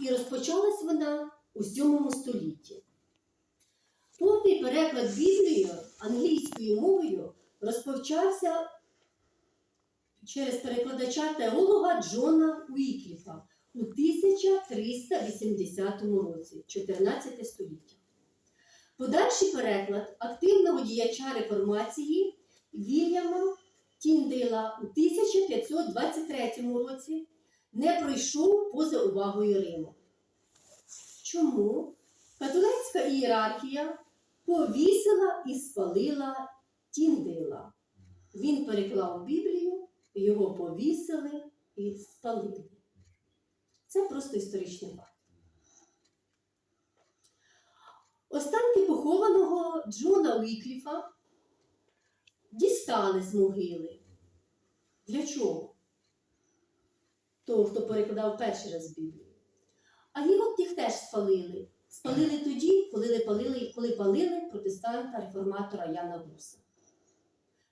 і розпочалась вона у 7 столітті. Повний переклад Біблії англійською мовою розпочався через перекладача теолога Джона Уікліфа у 1380 році, 14 століття. Подальший переклад активного діяча реформації Вільяма Тіндейла у 1523 році не пройшов поза увагою Риму. Чому? Католицька ієрархія повісила і спалила Тіндейла. Він переклав Біблію, його повісили і спалили. Це просто історичний факт. Останки похованого Джона Уікліфа дістали з могили. Для чого? Того, хто перекладав перший раз Біблію. А його їх теж спалили. Спалили тоді, коли палили, коли палили протестанта реформатора Яна Гуса.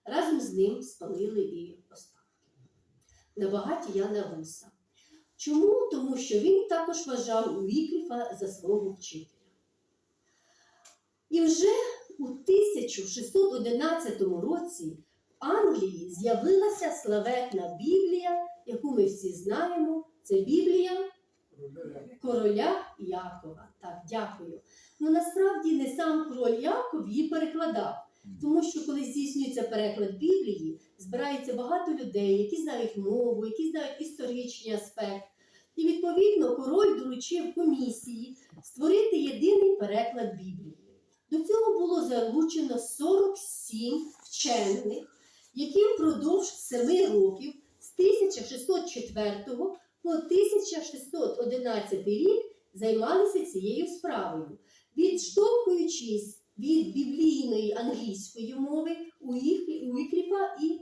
Разом з ним спалили і останки. На багаті Яна Гуса. Чому? Тому що він також вважав Уікліфа за свого вчителя. І вже у 1611 році Англії з'явилася славетна Біблія, яку ми всі знаємо. Це Біблія короля Якова. Так, дякую. Ну насправді не сам король Яков її перекладав. Тому що коли здійснюється переклад Біблії, збирається багато людей, які знають мову, які знають історичний аспект. І відповідно король доручив комісії створити єдиний переклад Біблії. До цього було залучено 47 вчених, які впродовж 7 років з 1604 по 1611 рік займалися цією справою, відштовхуючись від біблійної англійської мови Уікліфа і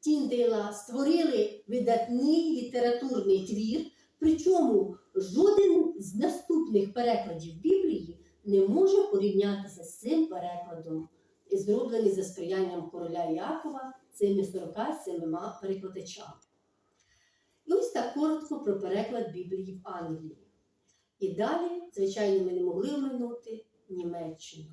Тіндейла створили видатний літературний твір, причому жоден з наступних перекладів Біблії не може порівнятися з цим перекладом, зроблений за сприянням короля Якова цими 47 перекладачами. І ось так коротко про переклад Біблії в Англії. І далі, звичайно, ми не могли оминути Німеччину.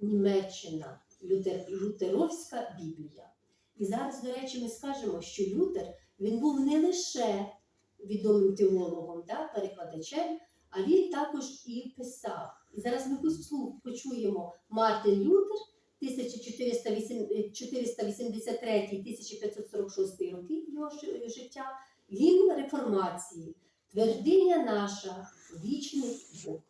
Німеччина, лютер, лютеровська Біблія. І зараз, до речі, ми скажемо, що Лютер він був не лише відомим теологом, да, перекладачем, а він також і писав. І зараз ми послух почуємо Мартин Лютер 1483-1546 роки його життя, гімн реформації, твердиня наша, вічний Бог.